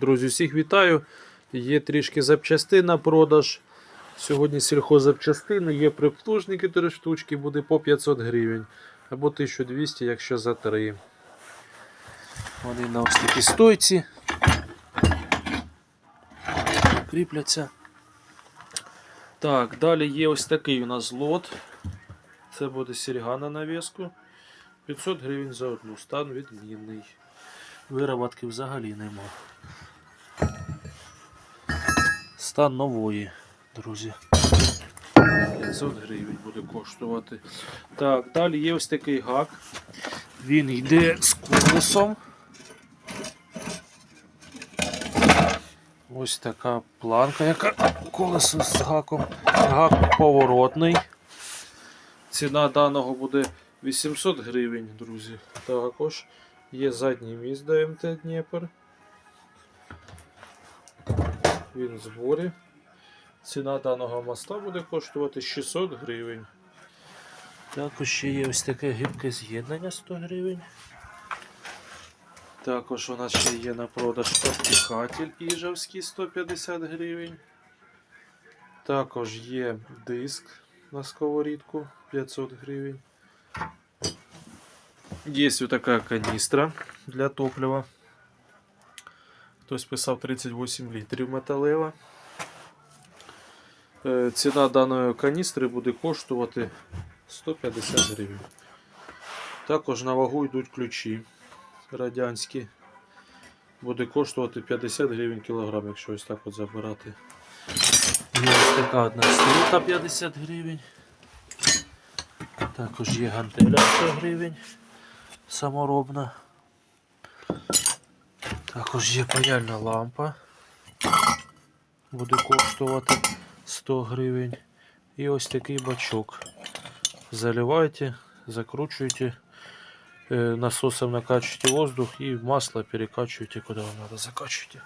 Друзі, всіх вітаю. Є трішки запчастин на продаж. Сьогодні сільхозапчастини, є приплужники 3 штучки, буде по 500 гривень. Або 1200, якщо за 3. Вони на ось такій стойці. Кріпляться. Так, далі є ось такий у нас лот. Це буде серьга на навіску. 500 гривень за одну. Стан відмінний. Вироботки взагалі нема. Стан нової, друзі. 500 гривень буде коштувати. Так, далі є ось такий гак. Він йде з колесом. Ось така планка, яка колесо з гаком. Гак поворотний. Ціна даного буде 800 гривень, друзі. Також є задній міст до МТ Дніпр. Він в зборі. Ціна даного моста буде коштувати 600 гривень. Також ще є ось таке гибке з'єднання 100 гривень. Також у нас ще є на продаж обтікатель Іжевський 150 гривень. Також є диск на сковорідку 500 гривень. Є ось така каністра для топлива. Хтось писав 38 літрів металева. Е, Ціна даної каністри буде коштувати 150 гривень. Також на вагу йдуть ключі радянські. Буде коштувати 50 гривень кілограм, якщо ось так от забирати. Є ось така одна стрілка 50 гривень. Також є гантеля 100 гривень саморобна. Також є паяльна лампа. Буде коштувати 100 гривень. І ось такий бачок. Заливаете, закручиваете, э, насосом накачиваете воздух и масло перекачиваете куда вам надо, закачиваете.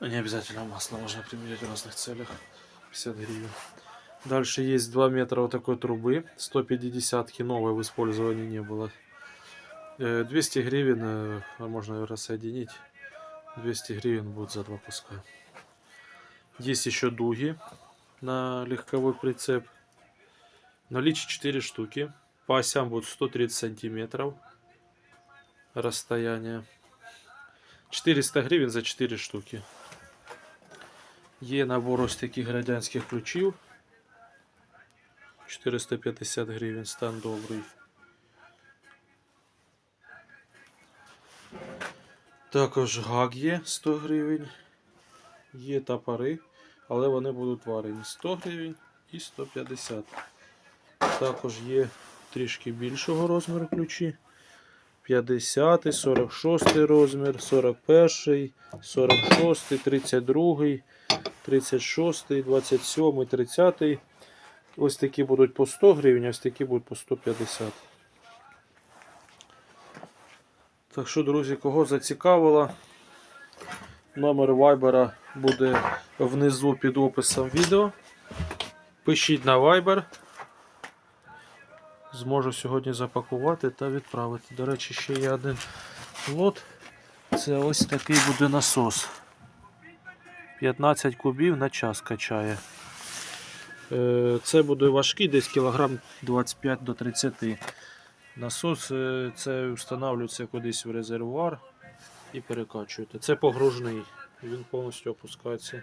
Не обязательно масло, можно применять в разных целях. 50 гривен. Дальше есть 2 метра вот такой трубы. 150 новой в использовании не было. Э, 200 гривен э, можно рассоединить. 200 гривен будет за два куска. Есть еще дуги на легковой прицеп. Наличие 4 штуки. По осям будет 130 сантиметров расстояние. 400 гривен за 4 штуки. Є набор ось таких радянських ключів. 450 гривень, стан добрий. Також гак є 100 гривень. Є топори, але вони будуть варені 100 гривень і 150. Також є трішки більшого розміру ключі. 50, 46 розмір, 41, 46, 32, 36, 27, 30. Ось такі будуть по 100 гривень, ось такі будуть по 150. Так що, друзі, кого зацікавило, номер Viber буде внизу під описом відео. Пишіть на Viber. Зможу сьогодні запакувати та відправити. До речі, ще є один лот. Це ось такий буде насос. 15 кубів на час качає. Е, Це буде важкий, десь кілограм 25 до 30. Насос е, це встановлюється кудись в резервуар і перекачуєте. Це погружний, він повністю опускається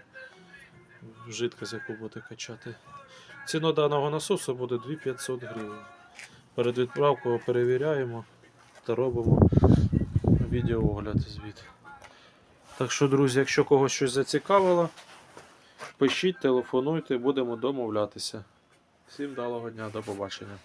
в жидкость, яку будете качати. Ціна даного насосу буде 2500 гривень. Перед відправкою перевіряємо та робимо відеоогляд звіт. Так що, друзі, якщо когось щось зацікавило, пишіть, телефонуйте, будемо домовлятися. Всім далого дня, до побачення.